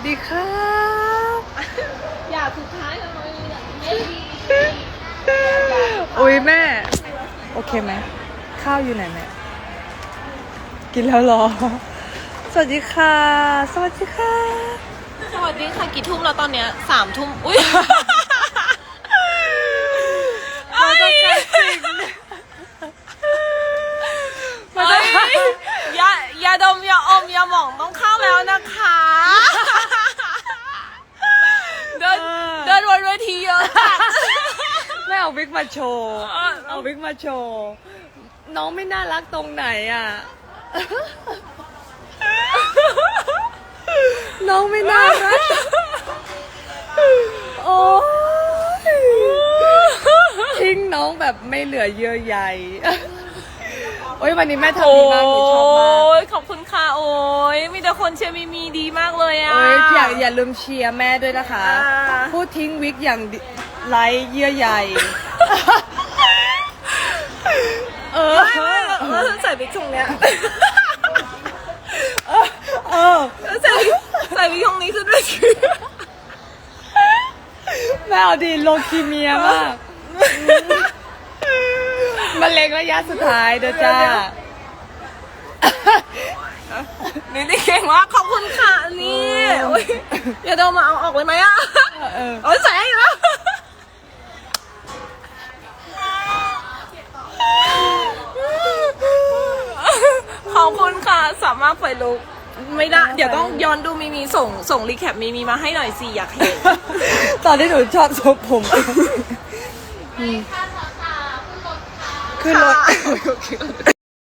วัสดีครับอยากสุดท้ายทำไมอย่างไม่ดีอุ้ยแม่ โอเคไหม ข้าวอยู่ไหนแม่ กินแล้วเหรอ สวัสดีค่ะ สวัสดีค่ะ สวัสดีค่ะกี่ทุ่มแล้วตอนเนี้ยสามทุ่มอุ้ยเราต้องการสิ่งเอ้ยยายาดมยาอมยาหม่องต้องเข้าแล้วนะคะ เดินเดินวนเวทีเยอะจัด แม่ เอาวิกมาโชว์เออเอาวิกมาโชว์ น้องไม่น่ารักตรงไหนอะ น้องไม่น่ารัก โอ้ยทิ้งน้องแบบไม่เหลือเยื่อใยโอ้ยวันนี้แม่ทำดีมากหนูชอบมาก โอ้ยขอบคุณค่ะโอ้ยมีแต่คนเชียร์มีมีดีมากเลยอะโอ้ยอย่าอย่าลืมเชียร์แม่ด้วยนะคะอ่าพูดทิ้งวิกอย่างดิ ไร้เยื่อใย เออไม่ไม่แล้วใส่บิ๊กทรงเนี้ยเออใส่บิ๊กใส่บิ๊กทรงนี้คือด้วยคือแม่เอาดีโลคีเมียมากมะเร็งระยะสุดท้ายเด้อจ้า นี่นี่เก่งมากขอบคุณค่ะนี่โอ้ยอย่าเดินมาเอาออกเลยไหมอะเออโอ้ยใส่ให้ ขอบคุณค่ะ สามารถไฟลุกไม่ได้ เดี๋ยวต้องย้อนดูมีมีส่งส่งรีแคปมีมีมาให้หน่อยสิอยากเห็น ตอนที่หนูชอบซบผมอืมขึ้นรถ